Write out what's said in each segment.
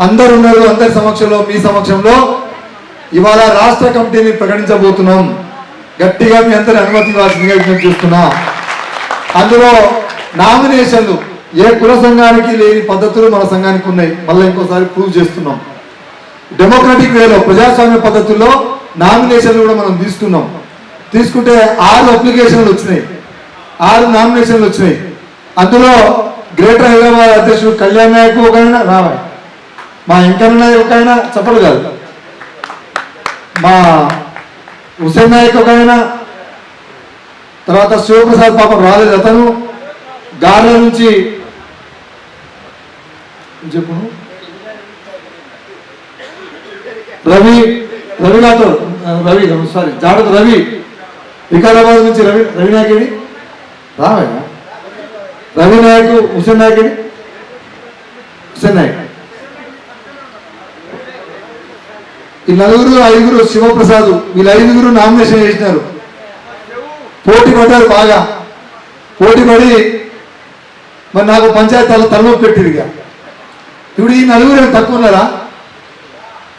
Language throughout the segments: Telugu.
అందరు ఉన్నారు అందరి సమక్షంలో మీ సమక్షంలో. ఇవాళ రాష్ట్ర కమిటీని ప్రకటించబోతున్నాం. గట్టిగా మీ అందరి అనుమతి ఇవ్వాల్సిందిగా విజ్ఞప్తి చేస్తున్నా. అందులో నామినేషన్లు ఏ కుల సంఘానికి లేని పద్ధతులు మన సంఘానికి ఉన్నాయి. మళ్ళీ ఇంకోసారి ప్రూవ్ చేస్తున్నాం. డెమోక్రటిక్ వేలో ప్రజాస్వామ్య పద్ధతుల్లో నామినేషన్లు కూడా మనం తీసుకున్నాం. తీసుకుంటే ఆరు అప్లికేషన్లు వచ్చినాయి. ఆరు నామినేషన్లు వచ్చినాయి. అందులో గ్రేటర్ హైదరాబాద్ అధ్యక్షుడు కళ్యాణ్ నాయక్ ఒక ఆయన మా వెంకన్న ఒక ఆయన చెప్పడు కాదు. మా హుసేన్ నాయక్ ఒక ఆయన తర్వాత శివప్రసాద్ పాపం రాలేదు అతను. గార్ల నుంచి చెప్పు. రవి రవి నాతో రవి సారీ జాగ్రత్త రవి. వికారాబాద్ నుంచి రవి రవి నాయకుడి రావయ్యా రవి నాయక్ హుసేన్ నాయకుడి హుసేన్ నాయక్. ఈ నలుగురు ఐదుగురు శివప్రసాద్ వీళ్ళు ఐదుగురు నామినేషన్ చేసినారు పోటీ పడ్డారు బాగా. పోటీ పడి మరి నాకు పంచాయతీ తల తలనొప్పి పెట్టిరు ఇక. ఇప్పుడు ఈ నలుగురు తక్కువ ఉన్నారా?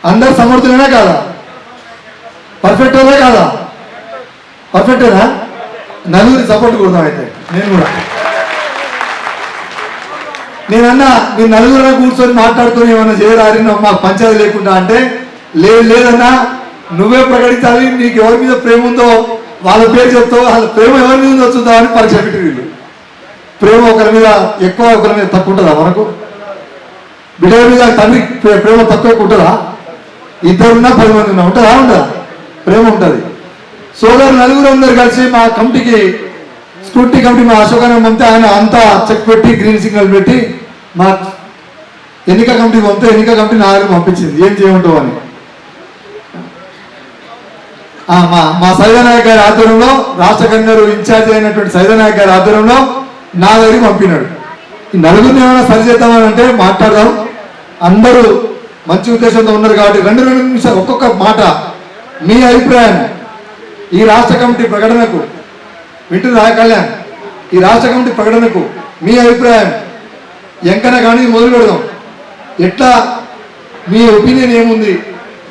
అందరు సమర్థులేనా కాదా? పర్ఫెక్ట్ అవునా కాదా? పర్ఫెక్టేనా నలుగురి సపోర్ట్ కొడదాం అయితే. నేను కూడా. నేనన్నా మీ నలుగురు కూర్చొని మాట్లాడుతూ ఏమన్నా చేయరారి మాకు పంచాయతీ లేకుండా అంటే లేదు లేదన్నా నువ్వే ప్రకటించాలి నీకు ఎవరి మీద ప్రేమ ఉందో వాళ్ళ పేరు చెప్తావు వాళ్ళ ప్రేమ ఎవరి మీద ఉందో చూద్దామని పరీక్ష పెట్టి వీళ్ళు. ప్రేమ ఒకరి మీద ఎక్కువ ఒకరి మీద తక్కువ ఉంటుందా మనకు? బిడ్డ మీద తండ్రి ప్రే- ప్రేమ తక్కువ ఉంటుందా? ఇద్దరున్నా పది మంది ఉన్నా ఉంటుందా ఉండదా ప్రేమ ఉంటుంది. సోదరు నలుగురు అందరు కలిసి మా కమిటీకి స్కూటీ కమిటీ మా అశోకాన్ని పంపితే ఆయన అంతా చెక్ పెట్టి గ్రీన్ సిగ్నల్ పెట్టి మా ఎన్నిక కమిటీ పంపితే ఎన్నిక కమిటీ నా పంపించింది. ఏం చేయమంటావు అని. మా మా సైదనాయక్ గారి ఆధ్వర్యంలో రాష్ట్ర కన్వీనర్ ఇన్ఛార్జ్ అయినటువంటి సైదనాయక్ గారి ఆధ్వర్యంలో నా దగ్గరికి పంపినాడు. ఈ నలుగురిని ఏమైనా సరిచేద్దామని అంటే మాట్లాడదాం. అందరూ మంచి ఉద్దేశంతో ఉన్నారు కాబట్టి రెండు రెండు నిమిషాలు ఒక్కొక్క మాట. మీ అభిప్రాయం ఈ రాష్ట్ర కమిటీ ప్రకటనకు వింటున్నా కళ్యాణ్ ఈ రాష్ట్ర కమిటీ ప్రకటనకు మీ అభిప్రాయం? ఎంకన కానీ మొదలు పెడదాం. ఎట్లా మీ ఒపీనియన్ ఏముంది?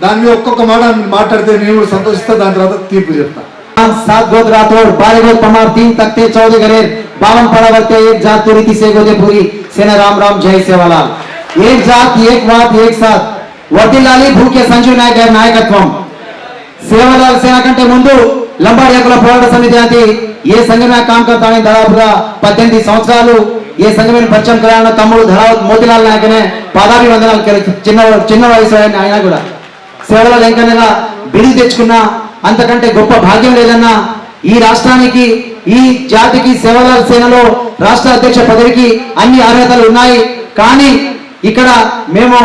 దాని మీద ఒక్కొక్క మాట మీరు మాట్లాడితే నేను కూడా సంతోషిస్తా దాని తర్వాత తీర్పు చెప్తా सात गोद राठौड़ बारह गोद पमार तीन तख्ते चौदह गरेर बावन पड़ावर्ते एक जात तुरी तीसरे गोदे पूरी सेना राम राम जय सेवालाल एक जात एक बात एक साथ వర్దిల్లాలి భూక్య సంజీవ్ నాయక్ గారి నాయకత్వం సేవలాల్ సేన కంటే ముందు లంబాడి హక్కుల పోరాట సమితి అది ఏ సంఘమే కామ్ కర్తాని దాదాపుగా పద్దెనిమిది సంవత్సరాలు ఏ సంఘమైన పరిచయం కరాన తమ్ముడు ధరావత్ మోతిలాల్ నాయకనే పాదాభి వందనాలు కెల- చిన్న చిన్న వయసు ఆయన ఆయన కూడా సేవల వెంకన్నగా బిరుదు తెచ్చుకున్న అంతకంటే గొప్ప భాగ్యం లేదన్నా ఈ రాష్ట్రానికి ఈ జాతికి సేవల సేనలో రాష్ట్ర అధ్యక్ష పదవికి అన్ని అర్హతలు ఉన్నాయి. కానీ ఇక్కడ మేము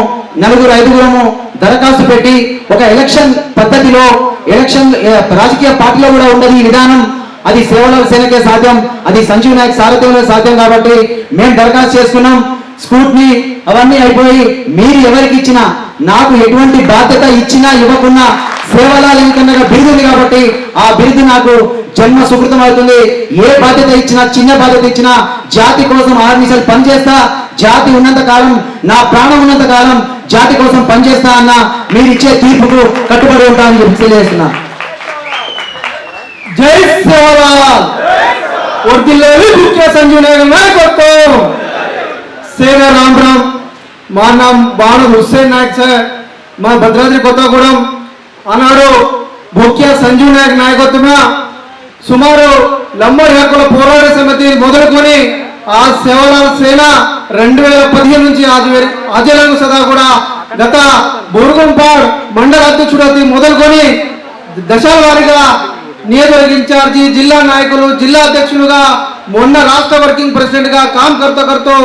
నలుగురు ఐదుగురము దరఖాస్తు పెట్టి ఒక ఎలక్షన్ పద్ధతిలో ఎలక్షన్ రాజకీయ పార్టీలో కూడా ఉండదు ఈ విధానం అది సేవల సేనకే సాధ్యం అది సంజీవ్ నాయక్ సారథ్యంలో సాధ్యం కాబట్టి మేము దరఖాస్తు చేసుకున్నాం. స్కూట్ని అవన్నీ అయిపోయి మీరు ఎవరికి ఇచ్చినా నాకు ఎటువంటి బాధ్యత ఇచ్చినా ఇవ్వకున్నా సేవలాల్ ఇంకన్నగా బిరుదు ఉంది కాబట్టి ఆ బిరుదు నాకు జన్మ సుకృతం అవుతుంది. ఏ బాధ్యత ఇచ్చినా చిన్న బాధ్యత ఇచ్చినా జాతి కోసం ఆర్మీసలు పనిచేస్తా. జాతి ఉన్నంత కాలం నా ప్రాణం ఉన్నంత కాలం జాతి కోసం పనిచేస్తా అన్న మీరు ఇచ్చే తీర్పుకు కట్టుబడి ఉంటామని చెప్పి తెలియజేస్తున్నా. జై సేవలాల్. వర్దిల్లేవి ముఖ్య సంజీవ్ నాయక్ నాయకత్వం రామ్ రామ్. మా నా బాణ హుస్సేన్ నాయక్ సార్. మా భద్రాద్రి కొత్తగూడెం ఆనాడు ముఖ్య సంజీవ్ నాయక్ నాయకత్వమే సుమారు లంబడి హక్కుల పోరాట సమితి మొదలుకొని ఆ సేవలాల సేన రెండు వేల పదిహేను నుంచి ఆది- సదా కూడా గత బోరుగంపాడ్ మండల అధ్యక్షుడు మొదలుకొని దశల వారీగా నియోజకవర్గ ఇన్ఛార్జి జిల్లా నాయకులు జిల్లా అధ్యక్షులుగా మొన్న రాష్ట్ర వర్కింగ్ ప్రెసిడెంట్గా కామ్ కర్త కర్తో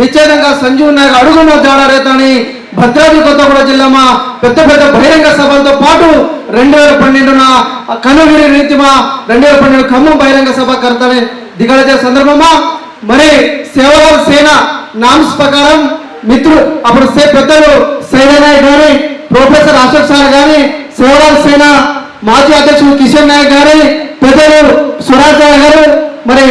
నిశ్చయంగా సంజీవ్ నాయక్ అడుగున్న జాడారేతని భద్రాద్రి కొత్తగూడ జిల్లామా పెద్ద పెద్ద బహిరంగ సభలతో పాటు రెండు వేల పన్నెండున కనుగిరి రీతిమా రెండు వేల పన్నెండు ఖమ్మం బహిరంగ సభ కర్తని దిగడచే సందర్భమా? మరి సేవల సేన నామ్స్ ప్రకారం మిత్రుడు అప్పుడు పెద్దలు సైదనాయక్ గారి ప్రొఫెసర్ అశోక్ సార్ గాని సేవల సేన మాజీ అధ్యక్షుడు కిషన్ నాయక్ గారి పెద్దలు సురాజ్ గారు మరి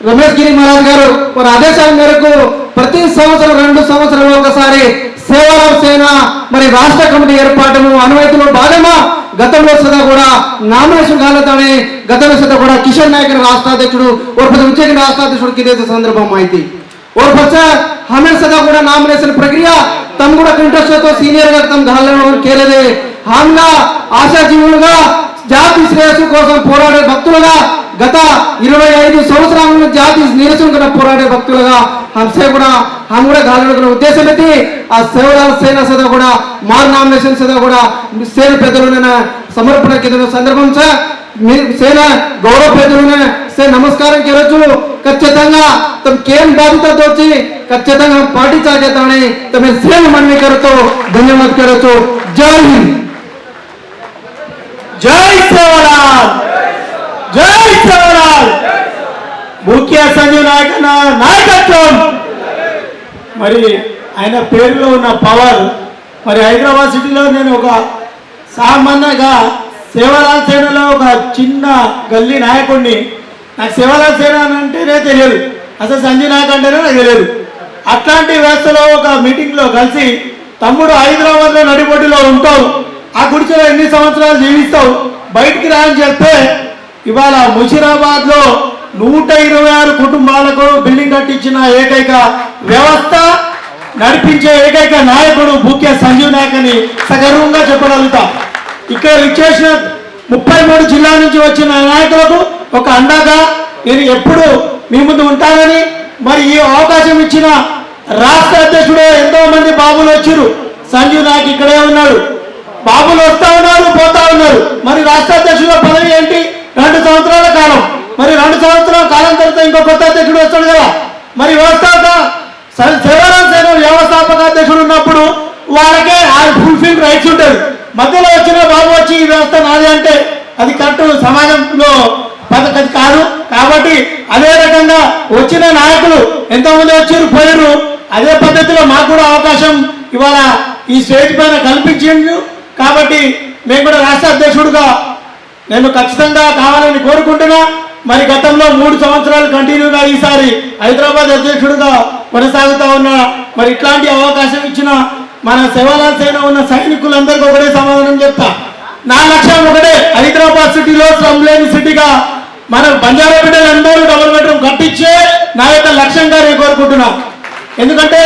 రమేష్ గిరి మహారాజ్ గారు వారి ఆదేశాల మేరకు ప్రతి సంవత్సరం రెండు సంవత్సరాలు ఒకసారి సేవలో సేన మరి రాష్ట్ర కమిటీ ఏర్పాటును అనువైతులు భాగమా గతంలో సదా కూడా నామినేషన్ కాలేదని గతంలో సదా కూడా కిషన్ నాయక్ రాష్ట్ర అధ్యక్షుడు ఓర్పద ఉద్యోగి రాష్ట్ర అధ్యక్షుడికి ఇదే సందర్భం అయితే సదా కూడా నామినేషన్ ప్రక్రియ తమ కూడా ఇంట్రెస్ట్తో సీనియర్గా తమ దానిలో కేలేదే. హాంగా ఆశాజీవులుగా జాతి శ్రేయస్సు కోసం పోరాడే భక్తులుగా గత ఇరవై ఐదు సంవత్సరాల జాతి నీరసం కన్నా పోరాడే భక్తులుగా హంసే కూడా हम కూడా గాలను ఉద్దేశం పెట్టి ఆ సేవల సేన సదా కూడా మార్ నామినేషన్ సదా కూడా సేన పెద్దలు సమర్పణ కింద సందర్భం సార్ మీ సేన గౌరవ పెద్దలునే సే నమస్కారం కేరొచ్చు ఖచ్చితంగా తమ కేం బాధ్యత వచ్చి ఖచ్చితంగా పాటించాలి చాచేతామని తమ సేన మనవి కరుతో ధన్యవాదాలు కేరొచ్చు జై హింద్. జై సేవలాల్ జై సేవలాల్ ముఖ్య సంజీవ్ నాయక నాయకత్వం! మరి ఆయన పేరులో ఉన్న పవర్ మరి హైదరాబాద్ సిటీలో నేను ఒక సామాన్యగా సేవలాల్ సేనలో ఒక చిన్న గల్లీ నాయకుడిని నాకు సేవలాల్ సేన అంటేనే తెలియదు. అసలు సంజయ్ నాయక్ అంటేనే నాకు తెలియదు. అట్లాంటి వ్యవస్థలో ఒక మీటింగ్లో కలిసి తమ్ముడు హైదరాబాద్లో నడిబొడ్డులో ఉంటావు ఆ గుడిసెలో ఎన్ని సంవత్సరాలు జీవిస్తావు? బయటికి రా అని చెప్తే ఇవాళ ముషిరాబాద్లో నూట ఇరవై ఆరు కుటుంబాలకు బిల్డింగ్ కట్టించిన ఏకైక వ్యవస్థ నడిపించే ఏకైక నాయకుడు ముఖ్య సంజీవ్ నాయక్ అని సగర్వంగా చెప్పగలుగుతా. ఇక్కడ విచ్చేసిన ముప్పై మూడు జిల్లా నుంచి వచ్చిన నాయకులకు ఒక అండగా నేను ఎప్పుడు మీ ముందు ఉంటానని మరి ఈ అవకాశం ఇచ్చిన రాష్ట్ర అధ్యక్షుడు ఎంతో మంది బాబులు వచ్చారు. సంజీవ్ నాయక్ ఇక్కడే ఉన్నాడు. బాబులు వస్తా ఉన్నారు పోతా ఉన్నారు. మరి రాష్ట్ర అధ్యక్షుల పదవి ఏంటి? రెండు సంవత్సరాల కాలం. మరి రెండు సంవత్సరాల కాలం తర్వాత ఇంకో కొత్త అధ్యక్షుడు వస్తాడు కదా. మరి వ్యవస్థాపక స- సేవరాం సేన వ్యవస్థాపక అధ్యక్షుడు ఉన్నప్పుడు వాళ్ళకే ఆ ఫుల్ఫిల్ రైట్స్ ఉంటుంది మధ్యలో వచ్చిన బాబు వచ్చి ఈ వ్యవస్థ నాది అంటే అది కరెక్ట్ సమాజంలో పద్ధతి కాదు. కాబట్టి అదే రకంగా వచ్చిన నాయకులు ఎంతోమంది వచ్చారు పోయారు అదే పద్ధతిలో మాకు కూడా అవకాశం ఇవాళ ఈ స్టేజ్ పైన కల్పించిండు కాబట్టి మేము కూడా రాష్ట్ర అధ్యక్షుడుగా నేను ఖచ్చితంగా కావాలని కోరుకుంటున్నా. మరి గతంలో మూడు సంవత్సరాలు కంటిన్యూగా ఈసారి హైదరాబాద్ అధ్యక్షుడిగా కొనసాగుతా ఉన్నా. మరి ఇట్లాంటి అవకాశం ఇచ్చిన మన సేవలాల్ సేన ఉన్న సైనికులందరికీ ఒకటే సమాధానం చెప్తా. నా లక్ష్యం ఒకటే హైదరాబాద్ సిటీలో శ్రమ లేని సిటీగా మన బంజారా బిడ్డలందరూ డబుల్ బెడ్రూమ్ కట్టించే నా యొక్క లక్ష్యంగా నేను కోరుకుంటున్నా. ఎందుకంటే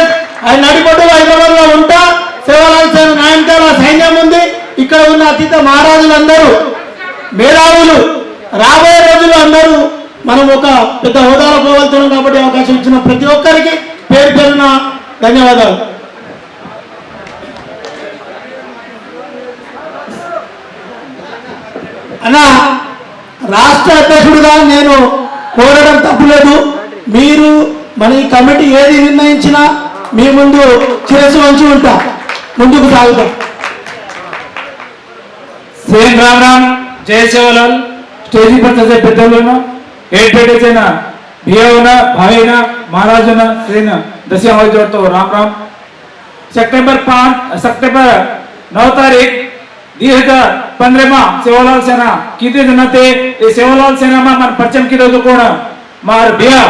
ఆయన నడిపడ్డు హైదరాబాద్లో ఉంటా సేవలాల్ సేన నాయనకాల సైన్యం ఉంది. ఇక్కడ ఉన్న అతీత మహారాజులందరూ మేధావులు. రాబోయే రోజులు అందరూ మనం ఒక పెద్ద హోదాలో పోగలుగుతున్నాం కాబట్టి అవకాశం ఇచ్చిన ప్రతి ఒక్కరికి పేరు పేరున ధన్యవాదాలు. అన్న రాష్ట్ర అధ్యక్షుడిగా నేను కోరడం తప్పులేదు. మీరు మన ఈ కమిటీ ఏది నిర్ణయించినా మీ ముందు చేసి వంచి ఉంటా ముందుకు సాగుతాం సేన్ రామ్ రామ్ జయశివలాల్ స్టేజీ పర్ చేసే పెద్దలను ఏడ్పేటైన బియ్యవున భావైన మహారాజున శ్రీన దశ हवाई जोड़ता हूँ राम राम सितंबर पाँच सितंबर नौ तारीख दी हजार पंद्रह माह सेवालाल सेना कितने दिन थे ये सेवालाल सेना मां मन परचम की रोज कोण मार भैया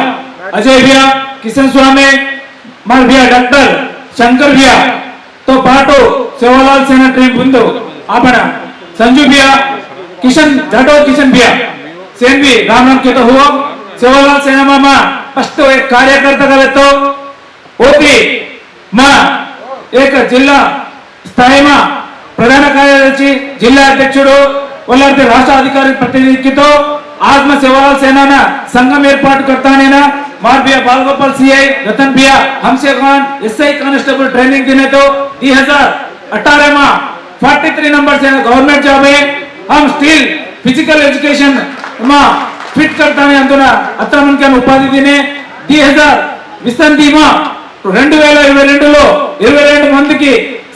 अजय भैया किशन स्वामी मार भैया डॉक्टर शंकर भैया తో పాటు శివలాల్ సేన ట్రీప్ ముందు ఆపణ సంజు బియా కిషన్ జటో కిషన్ బియా. సేన్వి भी राम राम कहता हुआ सेवालाल सेना కార్యకర్త फर्स्ट ఓపి మా ఏక జిల్లా స్థాయిమా ప్రధాన కార్యదర్శి జిల్లా అధ్యక్షుడు వల్లార్తి రాష్ట్ర అధికారి ప్రతినిధితో ఆత్మ సేవలాల్ సేనాన సంఘం ఏర్పాటు కర్తానేనా? मारबिया बालगोपाल सीआई रतन भिया हमसे खान एसआई कांस्टेबल ट्रेनिंग देने तो 2018 मा 43 नंबर से गवर्नमेंट जॉब है हम स्टील फिजिकल एजुकेशन मा फिट करता ने अंदर अत्र मन उपाधि दिने दी हजार విస్తన్ ధీమా రెండు వేల ఇరవై రెండులో ఇరవై రెండు మందికి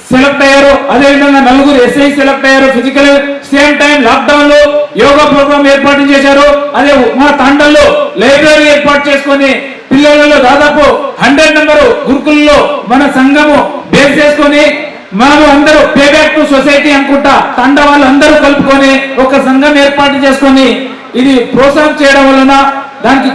సెలెక్ట్ అయ్యారు అదేవిధంగా నలుగురు ఎస్ఐ సెలెక్ట్ అయ్యారు ఫిజికల్ సేమ్ టైం లాక్డౌన్లో యోగా ప్రోగ్రామ్ ఏర్పాటు చేశారు. అదే మా తండల్లో లైబ్రరీ ఏర్పాటు చేసుకొని పిల్లలలో దాదాపు హండ్రెడ్ నెంబర్ గురుకుల్లో మన సంఘము బేస్ చేసుకొని మనము అందరూ పే బ్యాక్ టు సొసైటీ అనుకుంటా తండ వాళ్ళందరూ కలుపుకొని ఒక సంఘం ఏర్పాటు చేసుకొని ఇది ప్రోత్సాహం చేయడం వలన దానికి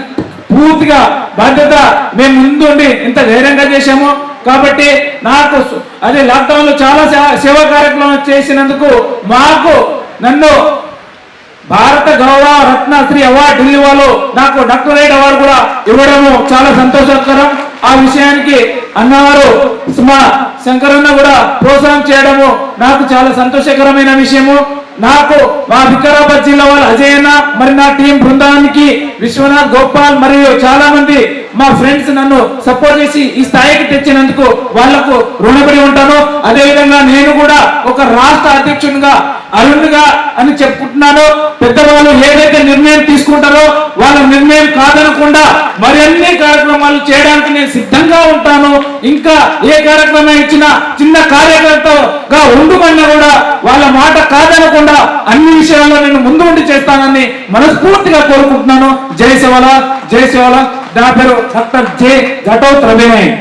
పూర్తిగా బాధ్యత మేము ముందుండి ఇంత ధైర్యంగా చేశాము. కాబట్టి నాకు అదే లాక్డౌన్లో చాలా సేవ- సేవా కార్యక్రమాలు చేసినందుకు మాకు నన్ను భారత గౌరవ రత్నశ్రీ అవార్డు ఢిల్లీ వాళ్ళు నాకు డాక్టరేట్ అవార్డు కూడా ఇవ్వడము చాలా సంతోషకరం. ఆ విషయానికి అన్నవారు మా శంకరన్న కూడా ప్రోత్సాహం చేయడము నాకు చాలా సంతోషకరమైన విషయము. నాకు మా వికారాబాద్ జిల్లా వాళ్ళ అజయన్న మరి నా టీం బృందానికి విశ్వనాథ్ గోపాల్ మరియు చాలా మంది మా ఫ్రెండ్స్ నన్ను సపోర్ట్ చేసి ఈ స్థాయికి తెచ్చినందుకు వాళ్ళకు రుణపడి ఉంటాను. అదేవిధంగా నేను కూడా ఒక రాష్ట్ర అధ్యక్షునిగా అరుణ్గా అని చెప్పుకుంటున్నాను. పెద్దవాళ్ళు ఏదైతే నిర్ణయం తీసుకుంటారో వాళ్ళ నిర్ణయం కాదనకుండా మరిన్ని కార్యక్రమాలు చేయడానికి నేను సిద్ధంగా ఉంటాను. ఇంకా ఏ కార్యక్రమం ఇచ్చినా చిన్న కార్యకర్తగా ఉండుమన్నా కూడా వాళ్ళ మాట కాదనకుండా అన్ని విషయాల్లో నేను ముందు ఉండి చేస్తానని మనస్ఫూర్తిగా కోరుకుంటున్నాను. జై శివల జై శివల. నా పేరు డాక్టర్ జే ఘటోత్ రవినాయక్